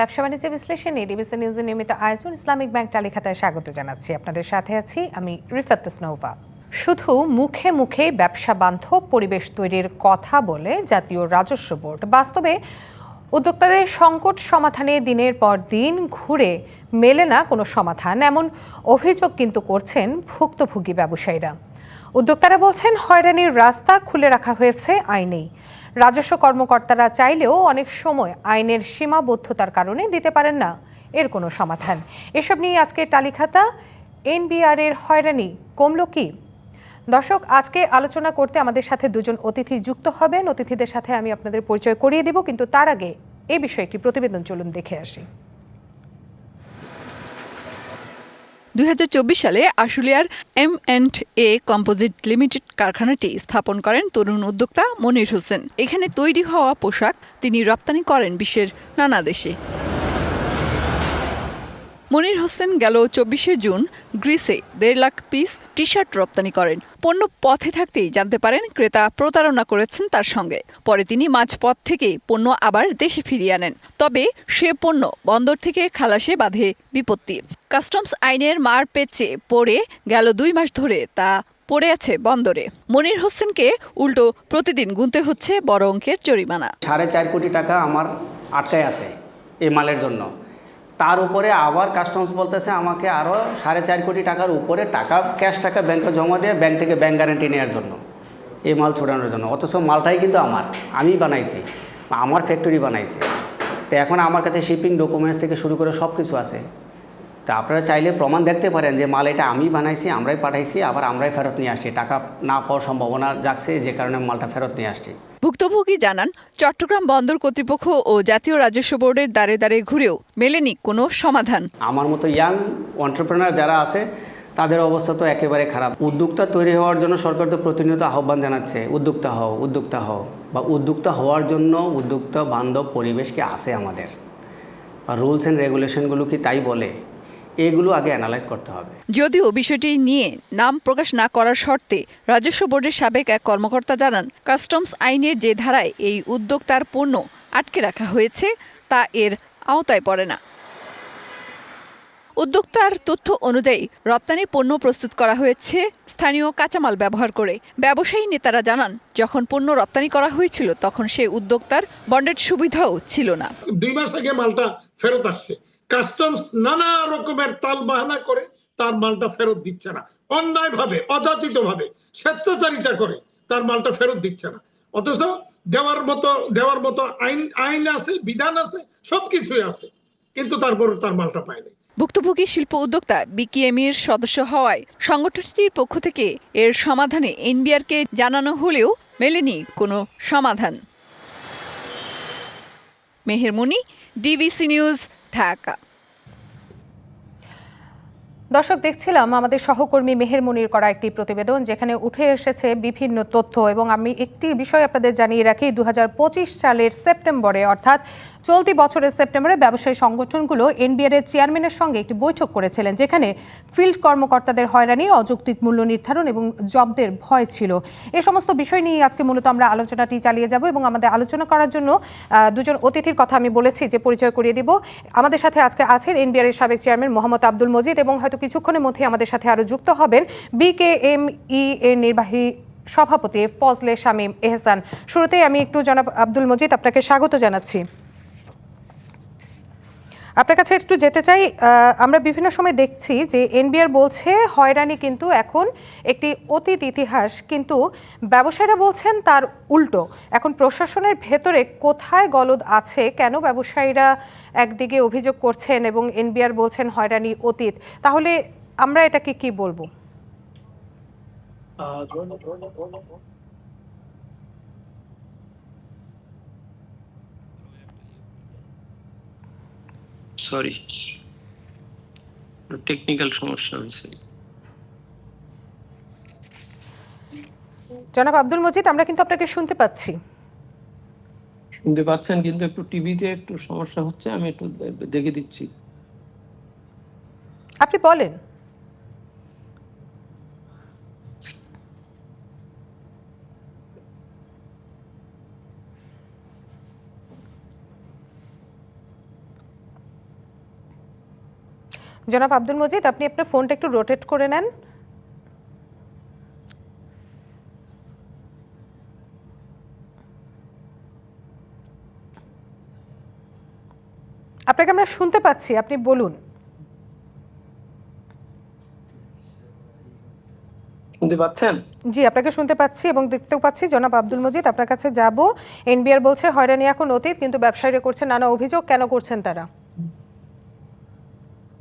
ব্যবসা বাণিজ্য বিশ্লেষণে ডিবিসি নিউজের নিয়মিত আয়োজন ইসলামিক ব্যাংক তালিকাতায় স্বাগত জানাচ্ছি। আপনাদের সাথে আছি আমি রিফাত স্নোভা শুধু মুখে মুখে ব্যবসা বান্ধব পরিবেশ তৈরির কথা বলে জাতীয় রাজস্ব বোর্ড। বাস্তবে উদ্যোক্তাদের সংকট সমাধানে দিনের পর দিন ঘুরে মেলে না কোনো সমাধান, এমন অভিযোগ কিন্তু করছেন ভুক্তভোগী ব্যবসায়ীরা। উদ্যোক্তারা বলছেন, হয়রানির রাস্তা খুলে রাখা হয়েছে আইনেই। রাজস্ব কর্মকর্তারা চাইলেও অনেক সময় আইনের সীমাবদ্ধতার কারণে দিতে পারেন না। এর কোনো সমাধান। এসব নিয়ে আজকের তালিখাতা এনবিআর এর হয়রানি কমল কি? দর্শক, আজকে আলোচনা করতে আমাদের সাথে দুজন অতিথি যুক্ত হবেন। অতিথিদের সাথে আমি আপনাদের পরিচয় করিয়ে দিব, কিন্তু তার আগে এ বিষয়ে একটি প্রতিবেদন চলুন দেখে আসি। দুই হাজার চব্বিশ সালে আশুলিয়ার M and A composite limited কারখানাটি স্থাপন করেন তরুণ উদ্যোক্তা মনির হোসেন। এখানে তৈরি হওয়া পোশাক তিনি রপ্তানি করেন বিশ্বের নানা দেশে। মনির হোসেন গেল চব্বিশে জুন গ্রিসে দেড় লাখ পিস টি শার্ট রপ্তানি করেন। পণ্য পথে থাকতেই জানতে পারেন, ক্রেতা প্রতারণা করেছেন তার সঙ্গে। পরে তিনি মাঝপথ থেকেই পণ্য আবার দেশে ফিরিয়ে আনেন। তবে সে পণ্য বন্দর থেকে খালাসে বাঁধে বিপত্তি। কাস্টমস আইনের মার পেচে পড়ে গেল দুই মাস ধরে তা পড়ে আছে বন্দরে। মনির হোসেনকে উল্টো প্রতিদিন গুনতে হচ্ছে বড় অঙ্কের জরিমানা। সাড়ে চার কোটি টাকা আমার আটকায় আছে এই মালের জন্য। তার উপরে আবার কাস্টমস বলতেছে আমাকে আরও সাড়ে চার কোটি টাকার উপরে টাকা ক্যাশ টাকা ব্যাংকে জমা দিয়ে ব্যাংক থেকে ব্যাংক গ্যারান্টি নেওয়ার জন্য, এই মাল ছোটানোর জন্য। অথচ মালটাই কিন্তু আমার আমি বানাইছি, আমার ফ্যাক্টরি বানাইছি। তো এখন আমার কাছে শিপিং ডকুমেন্টস থেকে শুরু করে সব কিছু আছে। তা আপনারা চাইলে প্রমাণ দেখতে পারেন যে মাল এটা আমি বানাইছি, আমরাই পাঠাইছি, আবার আমরাই ফেরত নিয়ে আসছি। টাকা না পাওয়ার সম্ভাবনা জাগছে, যে কারণে মালটা ফেরত নিয়ে আসছি। ভুক্তভোগী জানান, চট্টগ্রাম বন্দর কর্তৃপক্ষ ও জাতীয় রাজস্ব বোর্ডের দ্বারে দ্বারে ঘুরেও মেলেনি কোনো সমাধান। আমার মতো ইয়াং অন্টারপ্রেনার যারা আছে, তাদের অবস্থা তো একেবারে খারাপ। উদ্যোক্তা তৈরি হওয়ার জন্য সরকার তো প্রতিনিয়ত আহ্বান জানাচ্ছে, উদ্যোক্তা হও উদ্যোক্তা হও। বা উদ্যোক্তা হওয়ার জন্য উদ্যোক্তা বান্ধব পরিবেশ কি আছে আমাদের? রুলস অ্যান্ড রেগুলেশনগুলো কি তাই বলে? এগুলো আগে অ্যানালাইজ করতে হবে। যদিও বিষয়টি নিয়ে নাম প্রকাশ না করার শর্তে রাজস্ব বোর্ডের সাবেক এক কর্মকর্তা জানান কাস্টমস আইনের যে ধারায় এই উদ্যোক্তার পণ্য আটকে রাখা হয়েছে তা এর আওতায় পড়ে না। উদ্যোক্তার তথ্য অনুযায়ী রপ্তানি পণ্য প্রস্তুত করা হয়েছে স্থানীয় কাঁচামাল ব্যবহার করে। ব্যবসায়ী নেতারা জানান যখন পণ্য রপ্তানি করা হয়েছিল তখন সেই উদ্যোক্তার বন্ডের সুবিধাও ছিল না। দুই মাস আগে মালটা ফেরত আসছে। কাস্টমস নানা রকমের তাল বাহানা করে, তার মালটা ফেরত দিচ্ছে না। অন্যায় ভাবে অযাচিত ভাবে স্বেচ্ছাচারিতা করে তার মালটা ফেরত দিচ্ছে না। অথচ দেওয়ার মতো দেওয়ার মতো আইন আইন আছে, বিধান আছে, সবকিছুই আছে। কিন্তু তারপর তার মালটা পায়নি ভুক্তভোগী শিল্প উদ্যোক্তা বিকিএমির সদস্য হওয়ায় সংগঠনটির পক্ষ থেকে এর সমাধানে এনবিআরকে জানানো হলেও মেলেনি কোনো সমাধান। মেহেরমণি ডিবিসি নিউজ ঢাকা দর্শক, দেখছিলাম আমাদের সহকর্মী মেহের মনির করা একটি প্রতিবেদন যেখানে উঠে এসেছে বিভিন্ন তথ্য এবং আমি একটি বিষয় আপনাদের জানিয়ে রাখি দু হাজার পঁচিশ সালের সেপ্টেম্বরে অর্থাৎ চলতি বছরের সেপ্টেম্বরে ব্যবসায়ী সংগঠনগুলো এনবিআর এর চেয়ারম্যানের সঙ্গে একটি বৈঠক করেছিলেন যেখানে ফিল্ড কর্মকর্তাদের হয়রানি, অযৌক্তিক মূল্য নির্ধারণ এবং জব্দের ভয় ছিল। এ সমস্ত বিষয় নিয়ে আজকে মূলত আমরা আলোচনাটি চালিয়ে যাব এবং আমাদের আলোচনা করার জন্য দুজন অতিথির কথা আমি বলেছি যে পরিচয় করিয়ে দিব। আমাদের সাথে আজকে আছেন এনবিআর এর সাবেক চেয়ারম্যান মোহাম্মদ আব্দুল মজিদ এবং হয়তো কিছুক্ষণের মধ্যে আমাদের সাথে আরও যুক্ত হবেন বিকেএমই এর নির্বাহী সভাপতি ফজলে শামীম এহসান। শুরুতেই আমি একটু জনাব আব্দুল মজিদ আপনাকে স্বাগত জানাচ্ছি। আপনার কাছে একটু যেতে চাই আমরা বিভিন্ন সময় দেখছি যে এনবিআর বলছে হয়রানি কিন্তু এখন একটি অতীত ইতিহাস, কিন্তু ব্যবসায়ীরা বলছেন তার উল্টো। এখন প্রশাসনের ভেতরে কোথায় গলদ আছে? কেন ব্যবসায়ীরা একদিকে অভিযোগ করছেন এবং এনবিআর বলছেন হয়রানি অতীত? তাহলে আমরা এটাকে কি বলব? সরি টেকনিক্যাল সমস্যা হয়েছে। জনাব আব্দুল মজিদ আমরা কিন্তু আপনাকে শুনতে পাচ্ছি। শুনতে পাচ্ছেন কিন্তু একটু টিভিতে একটু সমস্যা হচ্ছে আমি একটু দেখে দিচ্ছি। আপনি বলেন। জনাব আব্দুল মজিদ আপনি আপনার ফোনটা একটু রোটেট করে নেন। আপনাকে আমরা শুনতে পাচ্ছি আপনি বলুন। শুনতে পাচ্ছেন? জি আপনাকে শুনতে পাচ্ছি এবং দেখতেও পাচ্ছি জনাব আব্দুল মজিদ আপনার কাছে যাব। এনবিআর বলছে হয়রানি এখন অতীত কিন্তু ব্যবসায়ীরা করছে নানা অভিযোগ কেন করছেন তারা?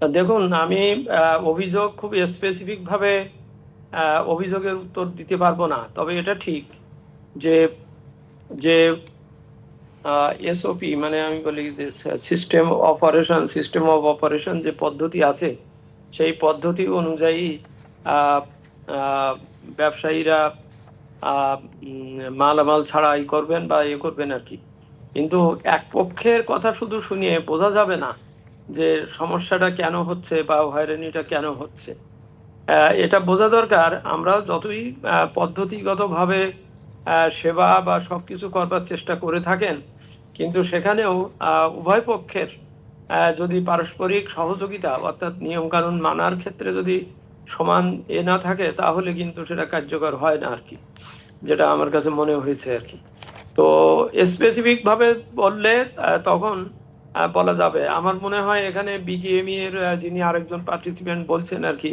দেখুন, আমি অভিযোগ খুব স্পেসিফিকভাবে অভিযোগের উত্তর দিতে পারব না। তবে এটা ঠিক যে যে এসওপি মানে আমি বলি যে system operation system of operation যে পদ্ধতি আছে, সেই পদ্ধতি অনুযায়ী ব্যবসায়ীরা মালামাল ছাড়াই করবেন বা ইয়ে করবেন আর কি। কিন্তু এক পক্ষের কথা শুধু শুনিয়ে বোঝা যাবে না। যে সমস্যাটা কেন হচ্ছে বা হয়রানিটা কেন হচ্ছে। এটা বোঝা দরকার। আমরা যতই পদ্ধতিগতভাবে সেবা বা সব কিছু করবার চেষ্টা করে থাকেন, কিন্তু সেখানেও উভয় পক্ষের যদি পারস্পরিক সহযোগিতা অর্থাৎ নিয়মকানুন মানার ক্ষেত্রে যদি সমান এ না থাকে, তাহলে কিন্তু সেটা কার্যকর হয় না আর কি, যেটা আমার কাছে মনে হয়েছে আর কি। তো স্পেসিফিকভাবে বললে তখন বলা যাবে। আমার মনে হয় এখানে বিজিএমই এর যিনি আরেকজন পার্টিসিপেন্ট বলছেন আর কি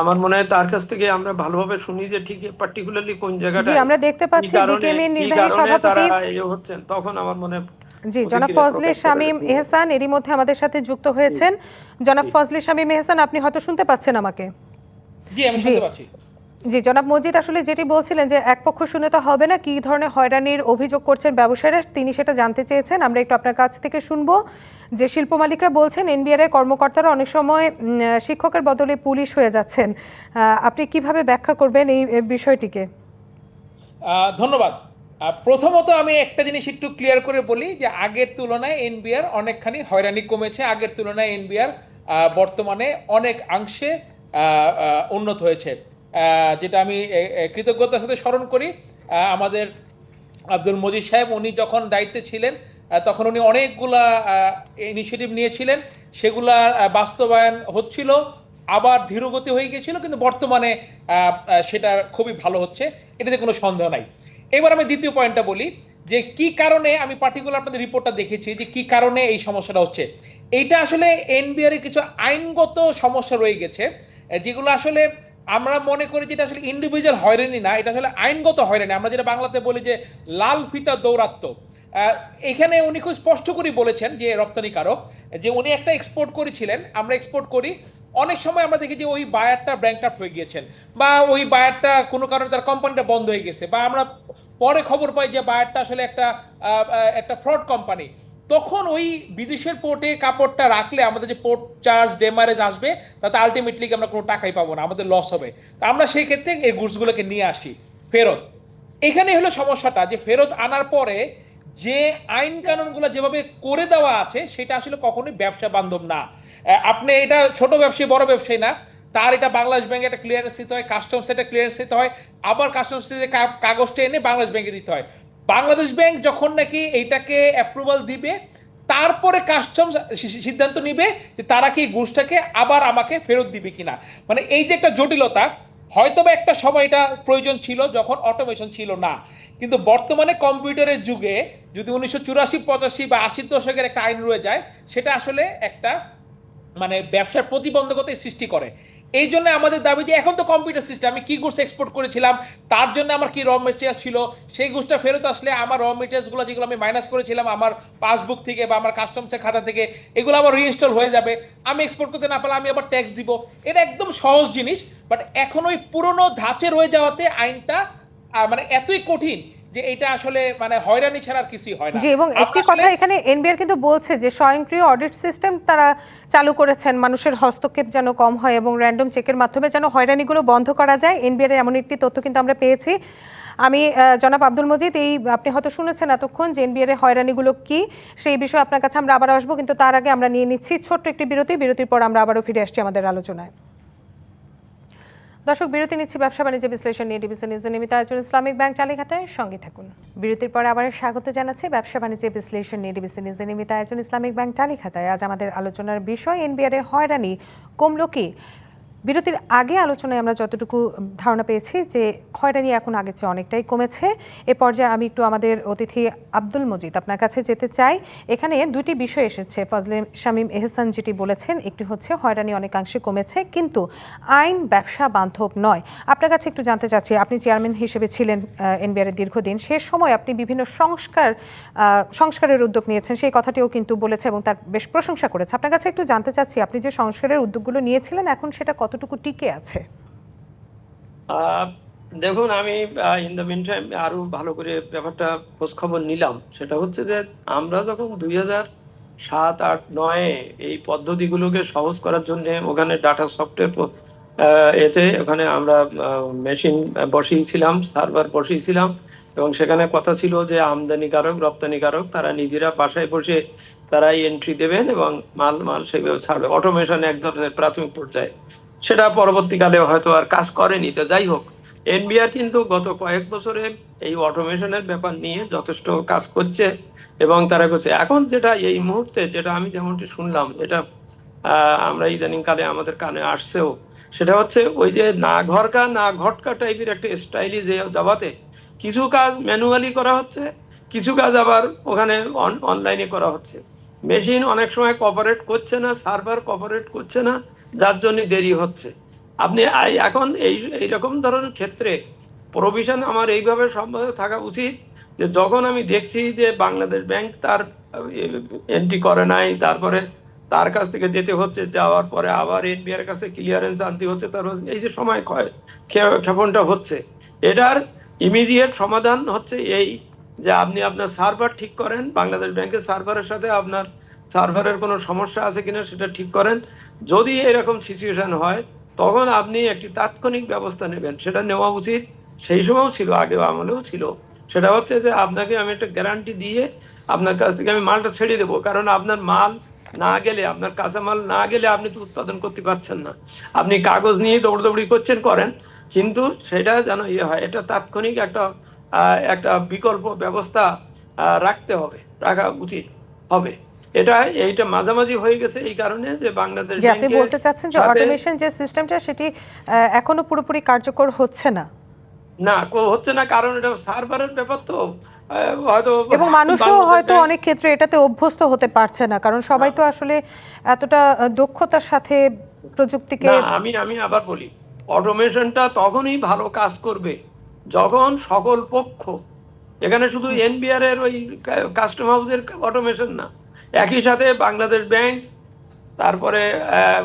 আমার মনে হয় তার কাছ থেকে আমরা ভালোভাবে শুনি যে ঠিক পার্টিকুলারলি কোন জি জায়গাটা আমরা দেখতে পাচ্ছি বিকেএম এর নির্বাহী সভাপতি হচ্ছেন। তখন আমার মনে হয় জি জনাব ফজলে শামীম এহসান এরই মধ্যে আমাদের সাথে যুক্ত হয়েছেন। জনাব ফজলে শামীম এহসান আপনি হয়তো শুনতে পাচ্ছেন আমাকে। জি আমি শুনতে পাচ্ছি। জি, জনাব মজিদ, আসলে যেটি বলছিলেন যে এক পক্ষ শুনে তো হবে না, কি ধরনের হয়রানির অভিযোগ করছেন ব্যবসায়ীরা, তিনি সেটা জানতে চেয়েছেন। আমরা একটু আপনার কাছ থেকে শুনব যে শিল্প মালিকরা বলছেন, এনবিআর এর কর্মকর্তারা অনেক সময় শিক্ষকের বদলে পুলিশ হয়ে যাচ্ছেন। আপনি কীভাবে ব্যাখ্যা করবেন এই বিষয়টিকে? ধন্যবাদ। প্রথমত আমি একটা জিনিস একটু ক্লিয়ার করে বলি যে আগের তুলনায় এনবিআর অনেকখানি হয়রানি কমেছে। আগের তুলনায় এনবিআর বর্তমানে অনেক অংশে উন্নত হয়েছে। যেটা আমি কৃতজ্ঞতার সাথে স্মরণ করি আমাদের আব্দুল মজিদ সাহেব, উনি যখন দায়িত্বে ছিলেন তখন উনি অনেকগুলা ইনিশিয়েটিভ নিয়েছিলেন। সেগুলা বাস্তবায়ন হচ্ছিল, আবার ধীরগতি হয়ে গিয়েছিল, কিন্তু বর্তমানে সেটা খুবই ভালো হচ্ছে। এটাতে কোনো সন্দেহ নাই। এবার আমি দ্বিতীয় পয়েন্টটা বলি, যে কি কারণে আমি পার্টিকুলার আপনাদের রিপোর্টটা দেখেছি, যে কি কারণে এই সমস্যাটা হচ্ছে? এইটা আসলে এনবিআর এর কিছু আইনগত সমস্যা রয়ে গেছে, যেগুলো আসলে আমরা মনে করি যেটা আসলে ইন্ডিভিজুয়াল হয়রানি না, এটা আসলে আইনগত হয়রানি। আমরা যেটা বাংলাতে বলি যে লাল ফিতা দৌরাত্ম এখানে উনি খুব স্পষ্ট করে বলেছেন যে রপ্তানিকারক, যে উনি একটা এক্সপোর্ট করেছিলেন, আমরা এক্সপোর্ট করি। অনেক সময় আমরা দেখি যে ওই বায়ারটা ব্যাংকাপ্ট হয়ে গিয়েছেন, বা ওই বায়ারটা কোনো কারণে তার কোম্পানিটা বন্ধ হয়ে গেছে, বা আমরা পরে খবর পাই যে বায়ারটা আসলে একটা একটা ফ্রড কোম্পানি তখন ওই বিদেশের পোর্টে কাপড়টা রাখলে আমাদের যে পোর্ট চার্জ ডেমারেজ আসবে, তাতে আলটিমেটলি আমরা কোনো টাকাই পাবো না, আমাদের লস হবে। তা আমরা সেই ক্ষেত্রে এই গুডসগুলোকে নিয়ে আসি। ফেরত। এখানে হলো সমস্যাটা যে ফেরত আনার পরে যে আইন কানুনগুলো যেভাবে করে দেওয়া আছে, সেটা আসলে কখনোই ব্যবসা বান্ধব না। আপনি এটা ছোট ব্যবসায়ী, বড় ব্যবসায়ী না। তার এটা বাংলাদেশ ব্যাংকে একটা ক্লিয়ারেন্স দিতে হয় কাস্টমস এটা ক্লিয়ারেন্স দিতে হয়, আবার কাস্টমস কাগজটা এনে বাংলাদেশ ব্যাংকে দিতে হয়। বাংলাদেশ ব্যাংক যখন নাকি এইটাকে অ্যাপ্রুভাল দিবে, তারপরে কাস্টমস সিদ্ধান্ত নিবে যে তারা কি গুডসটাকে আবার আমাকে ফেরত দিবে কিনা। মানে এই যে একটা জটিলতা, হয়তোবা একটা সময় এটা প্রয়োজন ছিল যখন অটোমেশন ছিল না। কিন্তু বর্তমানে কম্পিউটারের যুগে যদি উনিশশো চুরাশি, পঁচাশি বা আশির দশকের একটা আইন রয়ে যায়, সেটা আসলে একটা মানে ব্যবসার প্রতিবন্ধকতায় সৃষ্টি করে। এই জন্য আমাদের দাবি যে এখন তো কম্পিউটার সিস্টেম আমি কি গুডস এক্সপোর্ট করেছিলাম, তার জন্য আমার কি র মেটেরিয়াল ছিল? সেই গুডসটা ফেরত আসলে আমার র মেটেরিয়ালসগুলো যেগুলো আমি মাইনাস করেছিলাম, আমার পাসবুক থেকে বা আমার কাস্টমসের খাতা থেকে, এগুলো আবার রিইনস্টল হয়ে যাবে। আমি এক্সপোর্ট করতে না পারলে আমি আবার ট্যাক্স দিব। এটা একদম সহজ জিনিস বাট এখন ওই পুরনো ধাঁচে রয়ে যাওয়াতে আইনটা মানে এতই কঠিন যে এটা আসলে মানে হয়রানি ছাড়া কিছুই হয় না। জি এবং একটি কথা এখানে এনবিআর কিন্তু বলছে যে স্বয়ংক্রিয় অডিট সিস্টেম তারা চালু করেছেন মানুষের হস্তক্ষেপ যেন কম হয় এবং র্যান্ডম চেকের মাধ্যমে যেন হয়রানিগুলো বন্ধ করা যায়। এনবিআর এর এমন একটি তথ্য কিন্তু আমরা পেয়েছি। আমি জনাব আব্দুল মজিদ এই আপনি হয়তো শুনেছেন এতক্ষণ যে এনবিআর এর হয়রানিগুলো কি সেই বিষয়ে আপনার কাছে আমরা আবার আসব কিন্তু তার আগে আমরা নিয়ে নিচ্ছি ছোট্ট একটি বিরতি। বিরতির পর আমরা আবারও ফিরে আসছি আমাদের আলোচনায়। দর্শক, বিরতি নিচ্ছি ব্যবসা বাণিজ্য বিশ্লেষণ নিয়ে। ডিবিসি নিউজের নিয়মিত আয়োজন ইসলামিক ব্যাংক চালিঘাতে সঙ্গে থাকুন। বিরতির পরে আবার স্বাগত জানাচ্ছি ব্যবসা বাণিজ্য বিশ্লেষণ নিয়ে। ডিবিসি নিউজের নিয়মিত আয়োজন ইসলামিক ব্যাংক চালিঘাতায় আজ আমাদের আলোচনার বিষয় এনবিআর হয়রানি কমলো কি? বিরতির আগে আলোচনায় আমরা যতটুকু ধারণা পেয়েছি যে হয়রানি এখন আগের চেয়ে অনেকটাই কমেছে। এ পর্যায়ে আমি একটু আমাদের অতিথি আব্দুল মজিদ আপনার কাছে যেতে চাই। এখানে দুটি বিষয় এসেছে। ফজলে শামীম এহসান যেটি বলেছেন, একটি হচ্ছে হয়রানি অনেকাংশে কমেছে, কিন্তু আইন ব্যবসা বান্ধব নয়। আপনার কাছে একটু জানতে চাচ্ছি, আপনি চেয়ারম্যান হিসেবে ছিলেন এনবিআর দীর্ঘদিন, সে সময় আপনি বিভিন্ন সংস্কার সংস্কারের উদ্যোগ নিয়েছেন, সেই কথাটিও কিন্তু বলেছে এবং তার বেশ প্রশংসা করেছে। আপনার কাছে একটু জানতে চাচ্ছি, আপনি যে সংস্কারের উদ্যোগগুলো নিয়েছিলেন, এখন সেটা কতটুকু টিকে আছে? দেখুন, আমি ইন দ্য মিন টাইম আরও ভালো করে ব্যাপারটা খোঁজ খবর নিলাম। সেটা হচ্ছে যে, আমরা যখন দুই হাজার সাত, আট, নয়ে এই পদ্ধতিগুলোকে সহজ করার জন্য ওখানে ডাটা সফটওয়্যার এতে ওখানে আমরা মেশিন বসিয়েছিলাম সার্ভার বসিয়েছিলাম, এবং সেখানে কথা ছিল যে আমদানিকারক, রপ্তানিকারক, তারা নিজেরা বাসায় বসে তারাই এন্ট্রি দেবেন এবং মাল মাল সেভাবে ছাড়বে। অটোমেশন এক ধরনের প্রাথমিক পর্যায়ে। সেটা পরবর্তীকালে হয়তো আর কাজ করেনি। তো যাই হোক, এনবিআর কিন্তু গত কয়েক বছরে এই অটোমেশনের ব্যাপার নিয়ে যথেষ্ট কাজ করছে এবং তারা করছে। এখন যেটা এই মুহূর্তে যেটা আমি যেমনটি শুনলাম, এটা আমরা ইদানিং কালে আমাদের কানে আসছেও, সেটা হচ্ছে ওই যে না ঘরকা, না ঘটকা টাইপের একটা স্টাইলি যে যাবাতে কিছু কাজ ম্যানুয়ালি করা হচ্ছে, কিছু কাজ আবার ওখানে অনলাইনে করা হচ্ছে। মেশিন অনেক সময় কপারেট করছে না সার্ভার কপারেট করছে না যার জন্য দেরি হচ্ছে। আপনি এখন এই, এইরকম ধরনের ক্ষেত্রে প্রভিশন আমার এইভাবে সম্ভব থাকা উচিত যে যখন আমি দেখছি যে বাংলাদেশ ব্যাংক তার এন্ট্রি করে নাই, তারপরে তার কাছ থেকে যেতে হচ্ছে, যাওয়ার পরে আবার এনবিআর কাছে ক্লিয়ারেন্স আনতে হচ্ছে, তার এই যে সময় ক্ষেপণটা হচ্ছে, এটার ইমিডিয়েট সমাধান হচ্ছে এই যে আপনি আপনার সার্ভার ঠিক করেন, বাংলাদেশ ব্যাংকের সার্ভারের সাথে আপনার সার্ভারের কোনো সমস্যা আছে কিনা সেটা ঠিক করেন যদি এরকম সিচুয়েশন হয়, তখন আপনি একটি তাৎক্ষণিক ব্যবস্থা নেবেন। সেটা নেওয়া উচিত। সেই সময়ও ছিল, আগেও আমলেও ছিল। সেটা হচ্ছে যে আপনাকে আমি একটা গ্যারান্টি দিয়ে আপনার কাছ থেকে আমি মালটা ছেড়ে দেবো। কারণ আপনার মাল না গেলে, আপনার কাঁচামাল না গেলে আপনি তো উৎপাদন করতে পারছেন না। আপনি কাগজ নিয়ে দৌড়দৌড়ি করছেন, করেন। কিন্তু সেটা যেন ইয়ে হয় এটা তাৎক্ষণিক একটা একটা বিকল্প ব্যবস্থা রাখতে হবে, রাখা উচিত হবে। এটা এইটা মাঝামাঝি হয়ে গেছে এই কারণে যে বাংলাদেশ যে আপনি বলতে চাচ্ছেন যে অটোমেশন যে সিস্টেমটা সেটি এখনও পুরোপুরি কার্যকর হচ্ছে না? না হচ্ছে না কারণ এটা সার্ভারের ব্যাপার তো হয়তো এবং মানুষও হয়তো অনেক ক্ষেত্রে এটাতে অভ্যস্ত হতে পারছে না কারণ সবাই তো আসলে এতটা দক্ষতার সাথে প্রযুক্তিকে না আমি আমি আবার বলি অটোমেশনটা তখনই ভালো কাজ করবে যখন সকল পক্ষ এখানে শুধু এনবিআর এর ওই কাস্টম হাউসের অটোমেশন না একই সাথে বাংলাদেশ ব্যাংক, তারপরে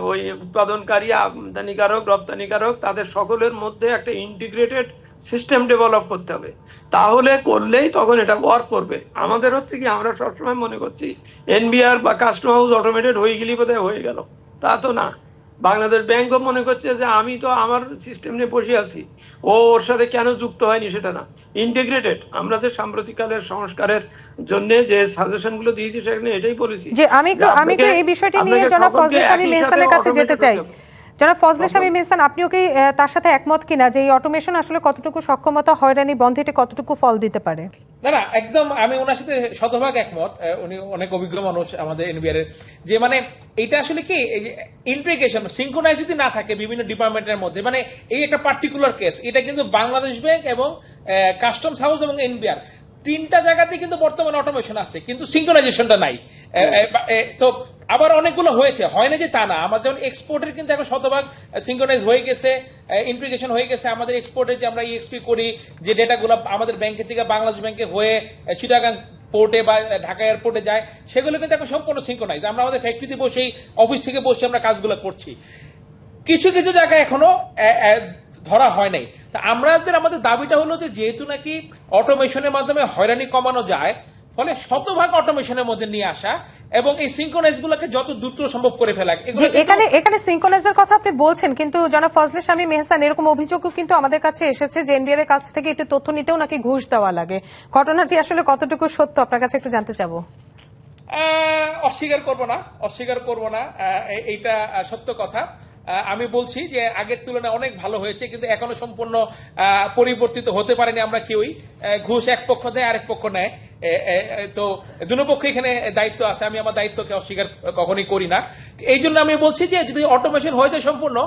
ওই উৎপাদনকারী, আমদানিকারক, রপ্তানিকারক, তাদের সকলের মধ্যে একটা ইন্টিগ্রেটেড সিস্টেম ডেভেলপ করতে হবে। তাহলে করলেই তখন এটা ওয়ার্ক করবে। আমাদের হচ্ছে কি, আমরা সবসময় মনে করছি, এনবিআর বা কাস্টম হাউস অটোমেটেড হয়ে গেলেই বোধহয় হয়ে গেল। তা তো না। বাংলাদেশ ব্যাংকও মনে করছে যে আমি তো আমার সিস্টেম নিয়ে বসে আছি। ও ওর সাথে কেন যুক্ত হয়নি সেটা না। ইন্টিগ্রেটেড আমরা যে সাম্প্রতিককালের সংস্কারের জন্য যে সাজেশনগুলো দিয়েছি সেখানে এটাই বলেছি। যে আমি একটু আমি একটু এই বিষয়টি নিয়ে জনাব ফজলুল ফজলে মেহসানের কাছে যেতে চাই। জনাব ফজলে স্বামী মেহসান আপনিও কি তার সাথে একমত কিনা যে এই অটোমেশন আসলে কতটুকু সক্ষমতা হয়রানি বন্ধেটি কতটুকু ফল দিতে পারে? না না একদম আমি ওনার সাথে শতভাগ একমত। উনি অনেক অভিজ্ঞ মানুষ আমাদের এনবিআর এর। যে মানে এটা আসলে কি ইন্টিগ্রেশন সিঙ্ক্রোনাইজ যদি না থাকে বিভিন্ন ডিপার্টমেন্টের মধ্যে মানে এই একটা পার্টিকুলার কেস এটা কিন্তু বাংলাদেশ ব্যাংক এবং কাস্টমস হাউস এবং এনবিআর তিনটা জায়গাতে কিন্তু বর্তমানে অটোমেশন আছে, কিন্তু সিঙ্ক্রোনাইজেশনটা নাই। তো আবার অনেকগুলো হয়েছে, হয় না যে তা না। আমাদের যেমন এক্সপোর্টের কিন্তু এখন শতভাগ সিঙ্ক্রোনাইজ হয়ে গেছে ইন্টিগ্রেশন হয়ে গেছে। আমাদের এক্সপোর্টে যে আমরা ইএক্সপি করি, যে ডেটাগুলো আমাদের ব্যাংকের থেকে বাংলাদেশ ব্যাংকে হয়ে চিটাগাং পোর্টে বা ঢাকা এয়ারপোর্টে যায়, সেগুলো কিন্তু এখন সম্পূর্ণ সিঙ্ক্রোনাইজ আমরা আমাদের ফ্যাক্টরিতে বসেই অফিস থেকে বসে আমরা কাজগুলো করছি। কিছু কিছু জায়গায় এখনও ধরা হয় নাই। তা আমাদের আমাদের দাবিটা হলো যে যেহেতু নাকি অটোমেশনের মাধ্যমে হয়রানি কমানো যায় ফলে শতভাগ অটোমেশনের মধ্যে নিয়ে আসা এবং এই সিঙ্ক্রোনাইজ গুলোকে যত দ্রুত সম্ভব করে ফেলা। এখানে এখানে সিঙ্কোনাইজের কথা আপনি বলছেন কিন্তু জনাব ফজলে স্বামী মেহসান এরকম অভিযোগও কিন্তু আমাদের কাছে এসেছে যে এনবিআর এর কাছ থেকে একটু তথ্য নিতেও নাকি ঘুষ দেওয়া লাগে। ঘটনাটি আসলে কতটুকু সত্য? আপনার কাছে একটু জানতে চাবো। অস্বীকার করব না অস্বীকার করব না। এইটা সত্য কথা। আমি বলছি যে আগের তুলনায় অনেক ভালো হয়েছে, কিন্তু এখনও সম্পূর্ণ পরিবর্তিত হতে পারেনি আমরা কেউই। ঘুষ এক পক্ষ দেয়, আরেক পক্ষ নেয়। তো দুনো পক্ষে এখানে দায়িত্ব আছে, আমি আমার দায়িত্বকে অস্বীকার কখনোই করি না। এই জন্য আমি বলছি যে যদি অটোমেশন হয়ে যায় সম্পূর্ণ,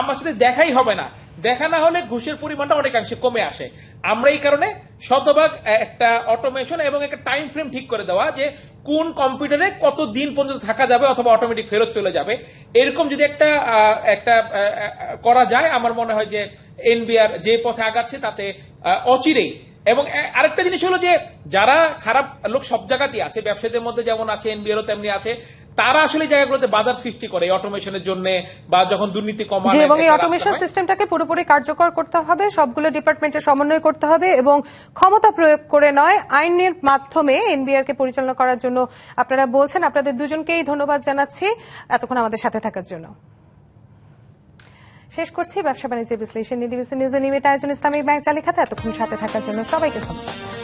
আমার সাথে দেখাই হবে না। দেখা না হলে ঘুষের পরিমাণটা অনেকাংশে কমে আসে। আমরা এই কারণে শতভাগ একটা অটোমেশন এবং একটা টাইম ফ্রেম ঠিক করে দেওয়া যে কোন কম্পিউটারে কত দিন পর্যন্ত থাকা যাবে অথবা অটোমেটিক ফেরত চলে যাবে? এরকম যদি একটা একটা করা যায়, আমার মনে হয় যে এনবিআর যে পথে আগাচ্ছে তাতে অচিরেই এবং আরেকটা জিনিস হলো যে যারা খারাপ লোক সব জায়গাতেই আছে ব্যবসায়ীদের মধ্যে যেমন আছে এনবিআরও তেমনি আছে তারা আসলে জায়গাগুলোতে বাজার সৃষ্টি করে অটোমেশনের জন্য বা যখন দুর্নীতি কমানো এবং এই অটোমেশন সিস্টেমটাকে পুরোপুরি কার্যকর করতে হবে সবগুলো ডিপার্টমেন্টের সমন্বয় করতে হবে এবং ক্ষমতা প্রয়োগ করে নয় আইনের মাধ্যমে এনবিআর কে পরিচালনা করার জন্য আপনারা বলছেন। আপনাদের দুজনকেই ধন্যবাদ জানাচ্ছি। এতক্ষণ আমাদের সাথে থাকার জন্য। শেষ করছি ব্যবসা বাণিজ্য বিশ্লেষণ নিউজ নিয়মিত আয়োজন ইসলামিক ব্যাংক চালিখাতে এতক্ষণ সাথে থাকার জন্য সবাইকে ধন্যবাদ।